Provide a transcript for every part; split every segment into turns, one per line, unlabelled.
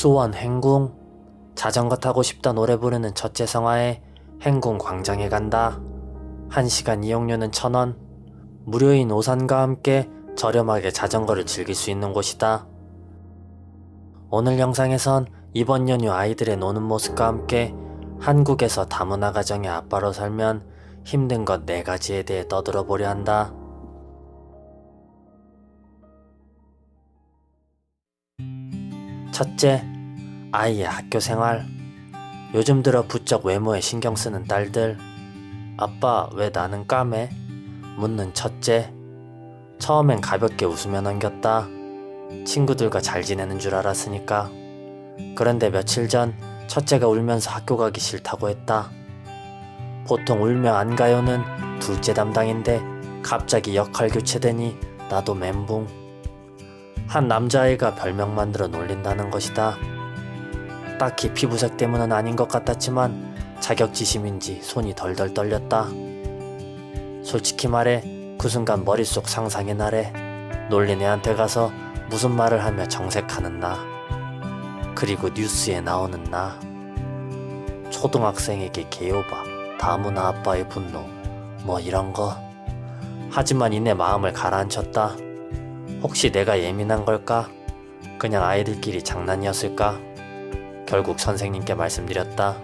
소원 행궁 자전거 타고 싶다 노래 부르는 첫째 성화에 행궁 광장에 간다. 1시간 이용료는 1000원. 무료인 오산과 함께 저렴하게 자전거를 즐길 수 있는 곳이다. 오늘 영상에선 이번 연휴 아이들의 노는 모습과 함께 한국에서 다문화 가정의 아빠로 살면 힘든 것 네 가지에 대해 떠들어 보려 한다. 첫째, 아이의 학교 생활. 요즘 들어 부쩍 외모에 신경 쓰는 딸들. 아빠, 왜 나는 까매? 묻는 첫째. 처음엔 가볍게 웃으며 넘겼다. 친구들과 잘 지내는 줄 알았으니까. 그런데 며칠 전 첫째가 울면서 학교 가기 싫다고 했다. 보통 울며 안 가요는 둘째 담당인데 갑자기 역할 교체되니 나도 멘붕. 한 남자아이가 별명 만들어 놀린다는 것이다. 딱히 피부색 때문은 아닌 것 같았지만 자격지심인지 손이 덜덜 떨렸다. 솔직히 말해 그 순간 머릿속 상상의 날에 놀린 애한테 가서 무슨 말을 하며 정색하는 나. 그리고 뉴스에 나오는 나. 초등학생에게 개요바, 다문화 아빠의 분노, 뭐 이런 거. 하지만 이내 마음을 가라앉혔다. 혹시 내가 예민한 걸까? 그냥 아이들끼리 장난이었을까? 결국 선생님께 말씀드렸다.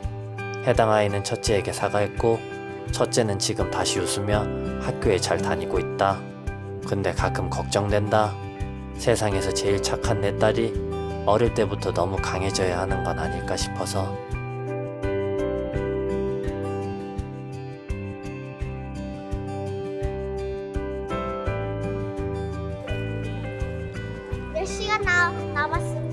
해당 아이는 첫째에게 사과했고, 첫째는 지금 다시 웃으며 학교에 잘 다니고 있다. 근데 가끔 걱정된다. 세상에서 제일 착한 내 딸이 어릴 때부터 너무 강해져야 하는 건 아닐까 싶어서.
몇 시간 나, 남았습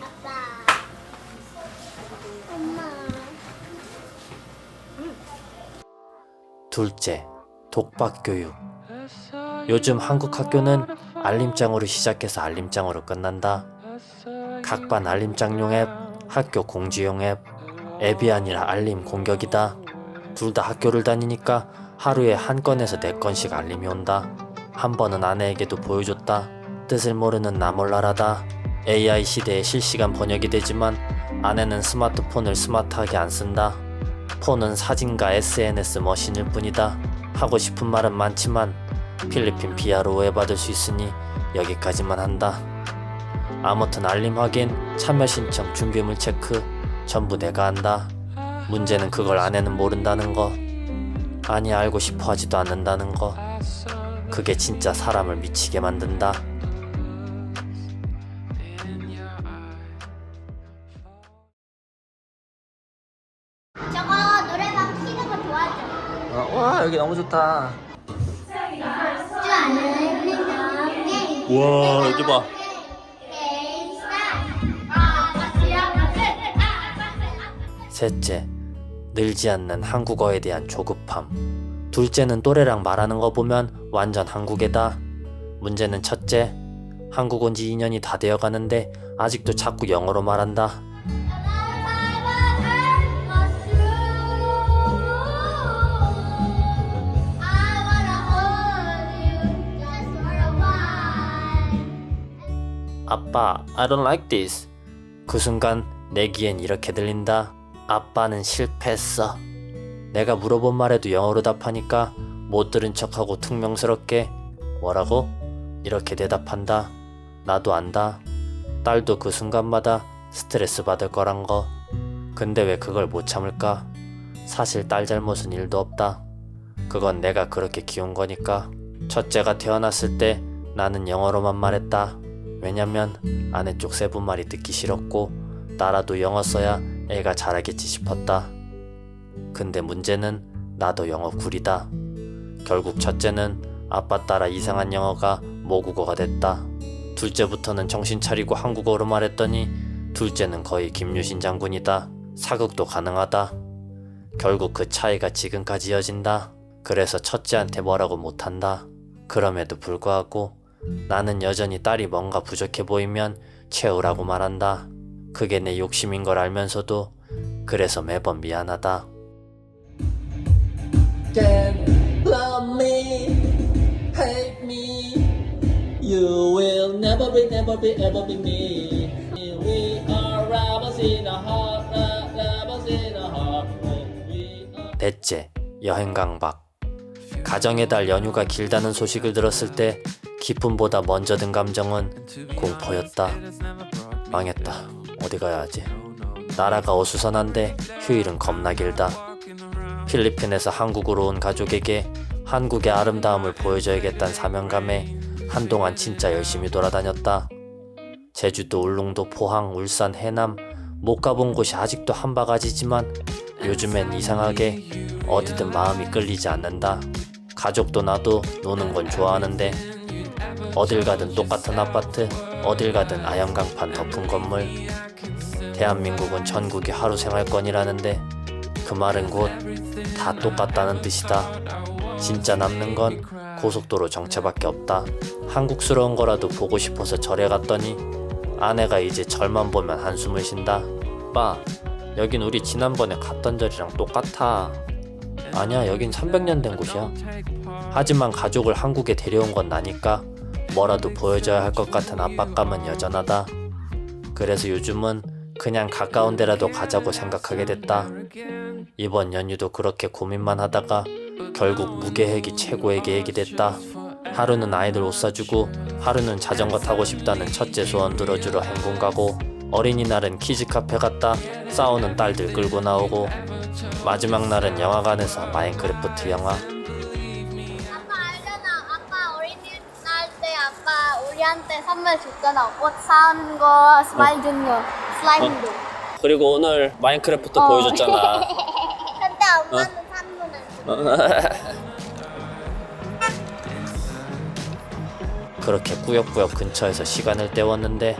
아빠. 엄마.
둘째, 독박 교육. 요즘 한국 학교는 알림장으로 시작해서 알림장으로 끝난다. 각 반 알림장용 앱, 학교 공지용 앱, 앱이 아니라 알림 공격이다. 둘 다 학교를 다니니까 하루에 한 건에서 네 건씩 알림이 온다. 한 번은 아내에게도 보여줬다. 뜻을 모르는 나몰라라다. AI 시대에 실시간 번역이 되지만 아내는 스마트폰을 스마트하게 안 쓴다. 폰은 사진과 SNS 머신일 뿐이다. 하고 싶은 말은 많지만 필리핀 비하로 오해받을 수 있으니 여기까지만 한다. 아무튼 알림 확인, 참여 신청, 준비물 체크 전부 내가 한다. 문제는 그걸 아내는 모른다는 거. 아니 알고 싶어 하지도 않는다는 거. 그게 진짜 사람을 미치게 만든다.
도와줘.
와 여기 너무 좋다.
와 여기 봐. 셋째, 늘지 않는 한국어에 대한 조급함. 둘째는 또래랑 말하는 거 보면 완전 한국애다. 문제는 첫째, 한국 온 지 2년이 다 되어 가는데 아직도 자꾸 영어로 말한다. 아빠, I don't like this. 그 순간 내 귀엔 이렇게 들린다. 아빠는 실패했어. 내가 물어본 말에도 영어로 답하니까 못 들은 척하고 퉁명스럽게 뭐라고? 이렇게 대답한다. 나도 안다. 딸도 그 순간마다 스트레스 받을 거란 거. 근데 왜 그걸 못 참을까? 사실 딸 잘못은 일도 없다. 그건 내가 그렇게 키운 거니까. 첫째가 태어났을 때 나는 영어로만 말했다. 왜냐면 아내 쪽 세분말이 듣기 싫었고 나라도 영어 써야 애가 잘하겠지 싶었다. 근데 문제는 나도 영어 구리다. 결국 첫째는 아빠 따라 이상한 영어가 모국어가 됐다. 둘째부터는 정신 차리고 한국어로 말했더니 둘째는 거의 김유신 장군이다. 사극도 가능하다. 결국 그 차이가 지금까지 이어진다. 그래서 첫째한테 뭐라고 못한다. 그럼에도 불구하고 나는 여전히 딸이 뭔가 부족해 보이면 채우라고 말한다. 그게 내 욕심인 걸 알면서도 그래서 매번 미안하다.
Dad, love me, hate me.
You will never be, never be, ever be me. We are robbers in a heart, robbers in a heart. 넷째, 여행 강박. 가정의 달 연휴가 길다는 소식을 들었을 때 기쁨보다 먼저 든 감정은 공포였다. 망했다. 어디 가야 하지? 나라가 어수선한데 휴일은 겁나 길다. 필리핀에서 한국으로 온 가족에게 한국의 아름다움을 보여줘야겠다는 사명감에 한동안 진짜 열심히 돌아다녔다. 제주도, 울릉도, 포항, 울산, 해남 못 가본 곳이 아직도 한 바가지지만 요즘엔 이상하게 어디든 마음이 끌리지 않는다. 가족도 나도 노는 건 좋아하는데 어딜 가든 똑같은 아파트, 어딜 가든 아연강판 덮은 건물. 대한민국은 전국의 하루 생활권이라는데 그 말은 곧 다 똑같다는 뜻이다. 진짜 남는 건 고속도로 정체밖에 없다. 한국스러운 거라도 보고 싶어서 절에 갔더니 아내가 이제 절만 보면 한숨을 쉰다. 빠, 여긴 우리 지난번에 갔던 절이랑 똑같아. 아니야, 여긴 300년 된 곳이야. 하지만 가족을 한국에 데려온 건 나니까 뭐라도 보여줘야 할 것 같은 압박감은 여전하다. 그래서 요즘은 그냥 가까운 데라도 가자고 생각하게 됐다. 이번 연휴도 그렇게 고민만 하다가 결국 무계획이 최고의 계획이 됐다. 하루는 아이들 옷 사주고 하루는 자전거 타고 싶다는 첫째 소원 들어주러 행군 가고 어린이날은 키즈 카페 갔다 싸우는 딸들 끌고 나오고 마지막 날은 영화관에서 마인크래프트 영화
우리한테 선물 줬잖아. 옷 사온 거, 스마일 준 거, 슬라임도.
그리고 오늘 마인크래프트
어.
보여줬잖아
근데 엄마는 선물 안 줘.
그렇게 꾸역꾸역 근처에서 시간을 때웠는데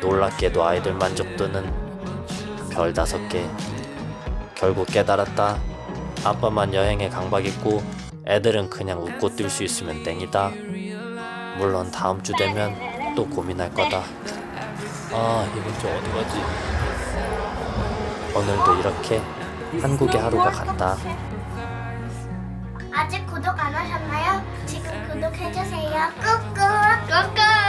놀랍게도 아이들 만족도는 별 다섯 개. 결국 깨달았다. 아빠만 여행에 강박 있고 애들은 그냥 웃고 뛸 수 있으면 땡이다. 물론 다음 주 되면 또 고민할 거다. 아 이번 주 어디 가지? 오늘도 이렇게 한국의 하루가 갔다.
아직 구독 안 하셨나요? 지금 구독해주세요. 꾹꾹. 꾹꾹.